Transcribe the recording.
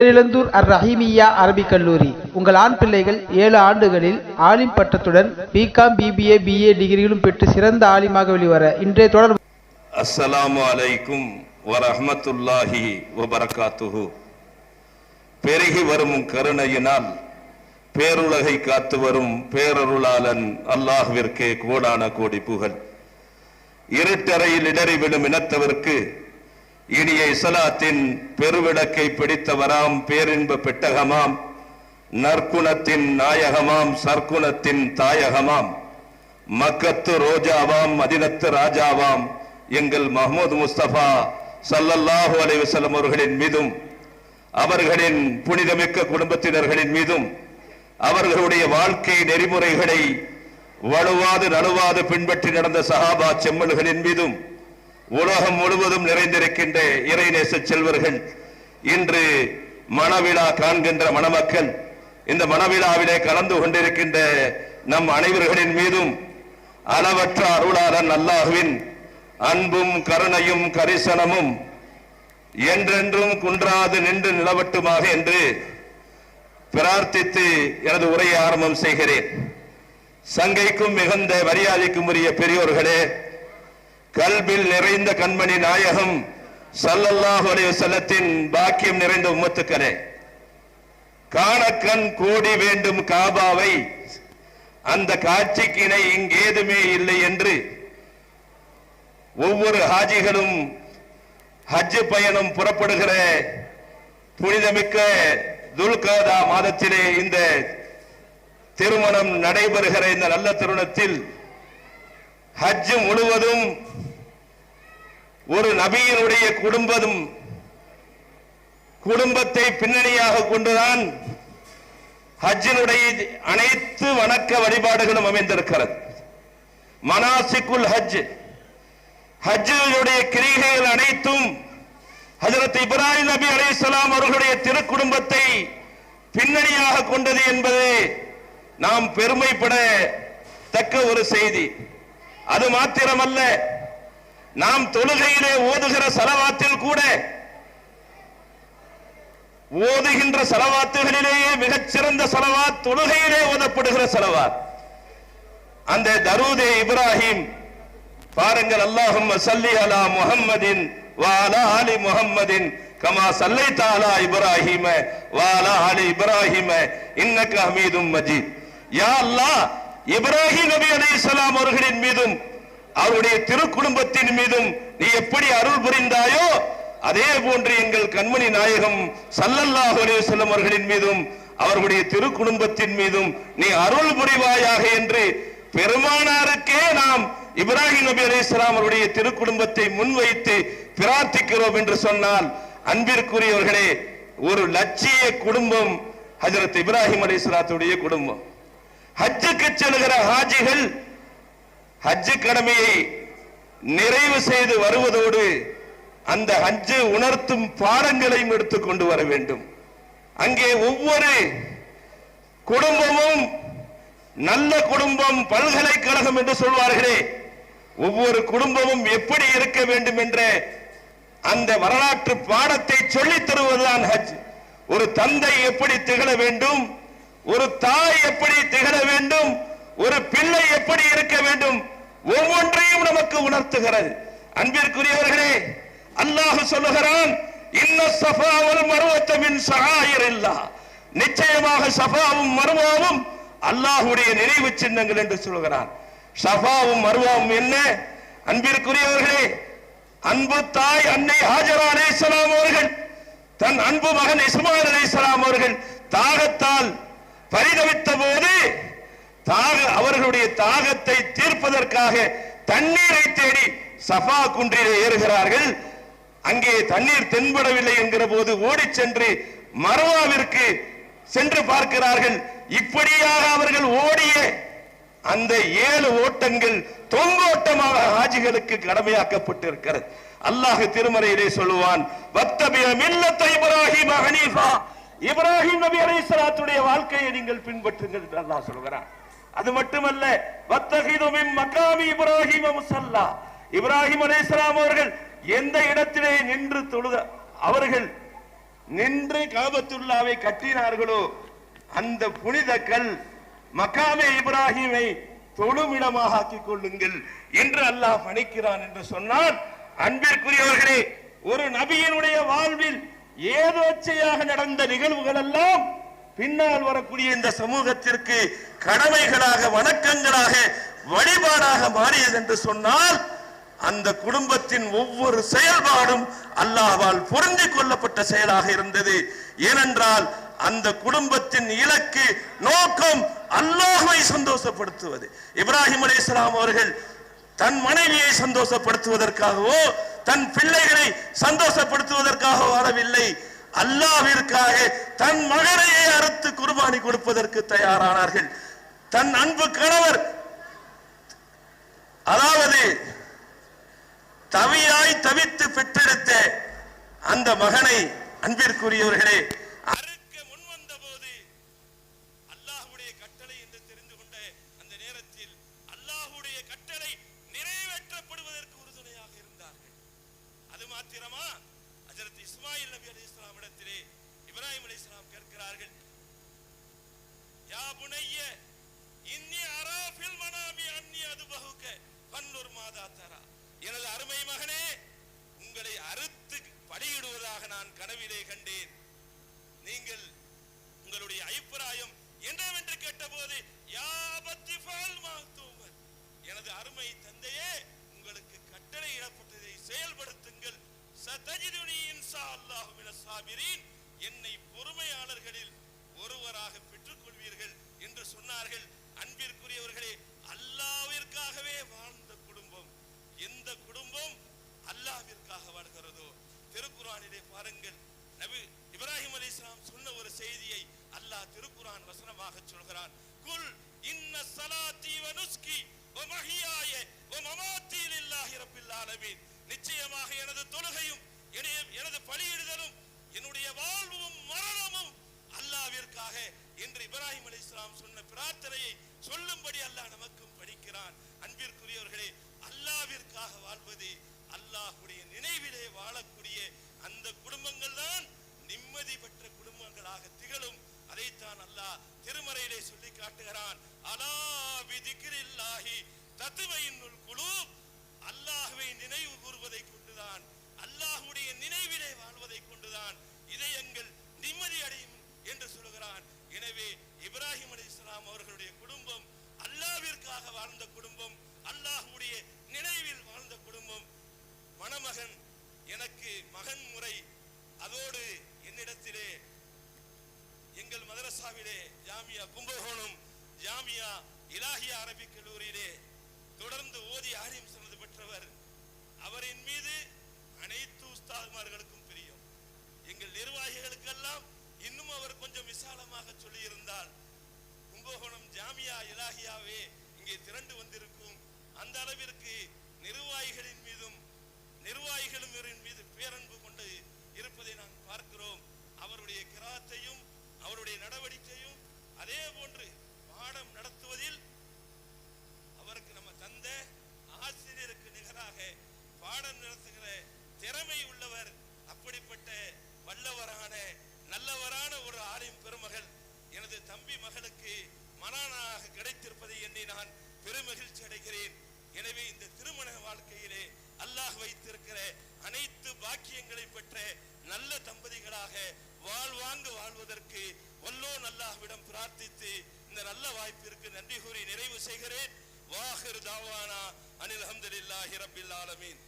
பேரிழந்தூர் அர் ரஹீமியா அரபிக் கல்லூரி. உங்கள் ஆண் பிள்ளைகள் ஏழு ஆண்டுகளில் ஆலிம் பட்டத்துடன் பிகாம் பிபிஏ பிஏ டிகிரிகளும் பெற்று சிறந்த ஆலிமாக வெளிவர இன்றைய தொடர் அஸ்ஸலாமு அலைக்கும் வரஹமத்துல்லாஹி வபரகாத்துஹு. பெருகி வரும் கருணையினால் பேருலகை காத்து வரும் பேரருளாளன் அல்லாஹ்விற்கே கோடான கோடி புகழ். இருட்டறையில் இடறிவிடும் இனத்தவர்க்கு இனிய இஸ்லாத்தின் பெருவிளக்கை பிடித்தவராம் பேரின்ப பெட்டகமாம். நற்குணத்தின் நாயகமாம் சற்குணத்தின் தாயகமாம். மக்கத்து ரோஜாவாம் மதினத்து ராஜாவாம். எங்கள் மஹமது முஸ்தபா சல்லல்லாஹு அலைவசலம் அவர்களின் மீதும் அவர்களின் புனிதமிக்க குடும்பத்தினர்களின் மீதும் அவர்களுடைய வாழ்க்கை நெறிமுறைகளை வலுவாது நழுவாது பின்பற்றி நடந்த சஹாபா செம்மல்களின் மீதும் உலகம் முழுவதும் நிறைந்திருக்கின்ற இறைநேச செல்வர்கள் இன்று மணவிழா காண்கின்ற மணமக்கள் இந்த மணவிழாவிலே கலந்து கொண்டிருக்கின்ற நம் அனைவர்களின் மீதும் அளவற்ற அருளாளன் அல்லாஹுவின் அன்பும் கருணையும் கரிசனமும் என்றென்றும் குன்றாது நின்று நிலவட்டுமாக என்று பிரார்த்தித்து எனது உரையை ஆரம்பம் செய்கிறேன். சங்கைக்கும் மிகுந்த மரியாதைக்கும் உரிய பெரியோர்களே கல்பில் நிறைந்த கண்மணி நாயகம் சல்லல்லாஹுடைய செல்லத்தின் பாக்கியம் நிறைந்த உமத்துக்களே காணக்கண் கூடி வேண்டும் காபாவை. அந்த காட்சிக்கு இணை இங்கேதுமே இல்லை என்று ஒவ்வொரு ஹாஜிகளும் ஹஜ் பயணம் புறப்படுகிற புனிதமிக்க துல்காதா மாதத்திலே இந்த திருமணம் நடைபெறுகிற இந்த நல்ல தருணத்தில் ஹஜ் முழுவதும் ஒரு நபியினுடைய குடும்பம் குடும்பத்தை பின்னணியாக கொண்டுதான் ஹஜ்ஜினுடைய அனைத்து வணக்க வழிபாடுகளும் அமைந்திருக்கிறது. மனாசிக்குல் ஹஜ். ஹஜ்ஜினுடைய கிரிகைகள் அனைத்தும் ஹஜரத் இப்ராஹிம் நபி அலைஹிஸ்ஸலாம் அவர்களுடைய திருக்குடும்பத்தை பின்னணியாக கொண்டது என்பது நாம் பெருமைப்பட தக்க ஒரு செய்தி. அது மாத்திரமல்ல நாம் தொழுகையிலே ஓதுகிற செலவாத்தில் கூட ஓதுகின்ற செலவாத்துகளிலேயே மிகச்சிறந்த செலவாத் தொழுகையிலே ஓதப்படுகிற செலவாத். அந்த தரூதே இப்ராஹிம் பாருங்கள் அல்லாஹும் சல்லி அலா முஹம்மதின் வாலா அலி முஹம்மதின் கமா சல்லை தாலா இப்ராஹிம வாலா அலி இப்ராஹிம இன்னக்கு ஹமீதும் மஜீத். யா அல்லாஹ் இப்ராஹிம் நபி அலைஹிஸ்ஸலாம் அவர்களின் மீதும் அவருடைய திருக்குடும்பத்தின் மீதும் நீ எப்படி அருள் புரிந்தாயோ அதே போன்று எங்கள் கண்மணி நாயகம் சல்லல்லாஹு செல்லும் அவர்களின் மீதும் அவர்களுடைய திருக்குடும்பத்தின் மீதும் நீ அருள் புரிவாயாக என்று பெருமானாருக்கே நாம் இப்ராஹிம் நபி அலைஹிஸ்ஸலாம் அவருடைய திருக்குடும்பத்தை முன்வைத்து பிரார்த்திக்கிறோம் என்று சொன்னால் அன்பிற்குரியவர்களே ஒரு லட்சிய குடும்பம் ஹஜரத் இப்ராஹிம் அலைஹிஸ்ஸலாத்துடைய குடும்பம். ஹஜ்ஜுக்கு செல்கிற ஹாஜிகள் ஹஜ்ஜு கடமையை நிறைவு செய்து வருவதோடு அந்த ஹஜ்ஜு உணர்த்தும் பாடங்களையும் எடுத்துக்கொண்டு வர வேண்டும். அங்கே ஒவ்வொரு குடும்பமும் நல்ல குடும்பம் பல்கலைக்கழகம் என்று சொல்வார்களே ஒவ்வொரு குடும்பமும் எப்படி இருக்க வேண்டும் என்ற அந்த வரலாற்று பாடத்தை சொல்லித் தருவதுதான் ஹஜ். ஒரு தந்தை எப்படி திகழ வேண்டும் ஒரு தாய் எப்படி திகழ வேண்டும் ஒரு பிள்ளை எப்படி இருக்க வேண்டும் ஒவ்வொன்றையும் நமக்கு உணர்த்துகிறது. அன்பிற்குரியவர்களே அல்லாஹ் சொல்லுகிறான் இன்ன சஃபா வல் மருவத்த மின் இல்லா நிச்சயமாக சஃபாவும் மருவாவும் அல்லாஹுடைய நினைவு சின்னங்கள் என்று சொல்கிறான் சஃபாவும் மருவாவும் என்ன? அன்பிற்குரியவர்களே அன்பு தாய் அன்னை ஹாஜரா அலைஹிஸ்ஸலாம் அவர்கள் தன் அன்பு மகன் இஸ்மாயில் இஸ்லாம் அவர்கள் தாகத்தால் பரிதவித்த போது தாக அவர்களுடைய தாகத்தை தீர்ப்பதற்காக தண்ணீரை தேடி சஃபா குன்றிலே ஏறுகிறார்கள். அங்கே தண்ணீர் தென்படவில்லை என்கிற போது ஓடிச் சென்று மரவாவிற்கு சென்று பார்க்கிறார்கள். இப்படியாக அவர்கள் ஓடிய அந்த ஏழு ஓட்டங்கள் தொங்கோட்டமாக ஹாஜிகளுக்கு கடமையாக்கப்பட்டிருக்கிறது. அல்லாஹ் திருமறையிலே சொல்லுவான் வத்தபிய மில்லத்த இப்ராஹிம் ஹனீஃபா. இப்ராஹிம் நபி அலைஹிஸ்ஸலாத்துடைய வாழ்க்கையை நீங்கள் பின்பற்றுங்கள் என்று அல்லாஹ் சொல்கிறான். அது மட்டுமல்ல வத்தகிது மகாமி இப்ராஹிம் முசல்லா. இப்ராஹிம் அலைஹிஸ்ஸலாம் அவர்கள் எந்த இடத்திலே நின்று தொழுத அவர்கள் நின்று காபத்துல்லாவை கட்டினார்களோ அந்த புனித கல் மக்காமே இப்ராஹிமை தொழுமிடமாக ஆக்கிக் கொள்ளுங்கள் என்று அல்லாஹ் பணிக்கிறான் என்று சொன்னால் அன்பிற்குரியவர்களே ஒரு நபியினுடைய வாழ்வில் ஏதோச்சையாக நடந்த நிகழ்வுகள் எல்லாம் பின்னால் வரக்கூடிய இந்த சமூகத்திற்கு கடமைகளாக வணக்கங்களாக வழிபாடாக மாறியது என்று சொன்னால் அந்த குடும்பத்தின் ஒவ்வொரு செயல்பாடும் அல்லாவால் பொருந்தி கொள்ளப்பட்ட செயலாக இருந்தது. ஏனென்றால் அந்த குடும்பத்தின் இலக்கு நோக்கம் அல்லாஹுவை சந்தோஷப்படுத்துவது. இப்ராஹிம் அலைஹிஸ்ஸலாம் அவர்கள் தன் மனைவியை சந்தோஷப்படுத்துவதற்காகவோ தன் பிள்ளைகளை சந்தோஷப்படுத்துவதற்காக வரவில்லை அல்லாவிற்காக தன் மகனையே அறுத்து குர்பானி கொடுப்பதற்கு தயாரானார்கள். தன் அன்பு கணவர் அதாவது தவியாய் தவித்து பெற்றெடுத்த அந்த மகனை அன்பிற்குரியவர்களே அறுக்க முன்வந்த போது அல்லாஹ்வுடைய கட்டளை என்று தெரிந்து கொண்ட அந்த நேரத்தில் அல்லாஹ்வுடைய கட்டளை நிறைவேற்றப்படுவதற்கு உறுதுணையாக இருந்தார்கள் அது மாத்திரமா ஹஜரத் இஸ்மாயில் நபி அலைஹிஸ்ஸலாம் இடத்திலே இப்ராஹிம் அலைஹிஸ்ஸலாம் கேட்கிறார்கள் யா புனைய இன்னி அராஃபில் மனாமி அன்னி பன்னொரு மாதா தரா. எனது அருமை மகனே உங்களை அறுத்து பலியிடுவதாக நான் கனவிலே கண்டேன். நீங்கள் உங்களுடைய அபிப்பிராயம் என்னவென்று கேட்டபோது யாபத்தி எனது அருமை தந்தையே உங்களுக்கு கட்டளை இடப்பட்டதை செயல்படுத்துங்கள். சதஜிதுனியின் சா அல்லாஹுவின சாபிரின் என்னை பொறுமையாளர்களில் ஒருவராக பெற்றுக்கொள்வீர்கள் என்று சொன்னார்கள். அன்பிற்குரியவர்களே அல்லாவிற்கு வாழ்ந்த குடும்பம் எந்த குடும்பம் எதற்காக வாழ்கிறதோ திருக்குறானிலே பாருங்கள். நபி இப்ராஹிம் அலி இஸ்லாம் சொன்ன ஒரு செய்தியை அல்லாஹ் திருக்குறான் வசனமாக சொல்கிறான். குல் இன்ன ஸலாத்தி வ நுஸ்கி வ மஹியாய வ மமாத்தி லில்லாஹி ரப்பில் ஆலமீன். நிச்சயமாக எனது தொழுகையும் எனது- பலியிடுதலும் என்னுடைய வாழ்வும் மரணமும் அல்லாவிற்காக என்று இப்ராஹிம் அலி இஸ்லாம் சொன்ன பிரார்த்தனையை சொல்லும்படி அல்லாஹ் நமக்கும் படிக்கிறான். அன்பிற்குரியவர்களே அல்லாவிற்காக வாழ்வது அல்லாஹுடைய நினைவிலே வாழக்கூடிய அந்த குடும்பங்கள் தான் நிம்மதி பெற்ற குடும்பங்களாக திகழும். அதைத்தான் அல்லாஹ் திருமறையிலே சொல்லி காட்டுகிறான். அலா விதிக்கிரில்லாஹி தத்துவையினுள் குழு அல்லாஹுவை நினைவு கூறுவதை கொண்டுதான் அல்லாஹுடைய நினைவிலே வாழ்வதை கொண்டுதான் இதயங்கள் நிம்மதி அடையும் என்று சொல்கிறான் எனவே இப்ராஹிம் அலைஹிஸ்ஸலாம் அவர்களுடைய குடும்பம் அல்லாவிற்காக வாழ்ந்த குடும்பம் அல்லாஹுடைய நினைவில் மணமகன் எனக்கு மகன் முறை அதோடு என்னிடத்திலே எங்கள் மதரசாவிலே ஜாமியா கும்பகோணம் ஜாமியா இலாஹியா அரபிக் கல்லூரியிலே தொடர்ந்து ஓதி ஆரியம் சிறந்து பெற்றவர். அவரின் மீது அனைத்து உஸ்தாதுமார்களுக்கும் பிரியம். எங்கள் நிர்வாகிகளுக்கெல்லாம் இன்னும் அவர் கொஞ்சம் விசாலமாக சொல்லியிருந்தால் கும்பகோணம் ஜாமியா இலாஹியாவே இங்கே திரண்டு வந்திருக்கும். அந்த அளவிற்கு நிர்வாகிகளின் மீதும் நிர்வாகிகளும் இவரின் மீது பேரன்பு கொண்டு இருப்பதை நாம் பார்க்கிறோம். அவருடைய கிராத்தையும் அவருடைய நடவடிக்கையும் அதே போன்று பாடம் நடத்துவதில் அவருக்கு நம்ம தந்த ஆசிரியருக்கு நிகராக பாடம் நடத்துகிற திறமை உள்ளவர் அப்படிப்பட்ட வல்லவரான நல்லவரான ஒரு ஆலிம் பெருமகள் எனது தம்பி மகளுக்கு மனானாக கிடைத்திருப்பதை எண்ணி நான் பெருமகிழ்ச்சி அடைகிறேன். எனவே இந்த திருமண வாழ்க்கையிலே அல்லாஹ் வைத்திருக்கிற அனைத்து பாக்கியங்களை பெற்ற நல்ல தம்பதிகளாக வாழ்வாங்கு வாழ்வதற்கு வல்லோ நல்லாவிடம் பிரார்த்தித்து இந்த நல்ல வாய்ப்பிற்கு நன்றி கூறி நிறைவு செய்கிறேன். வாஹிர் தாவானா அனில் அஹமதுல்லாஹி ரபில் ஆலமீன்.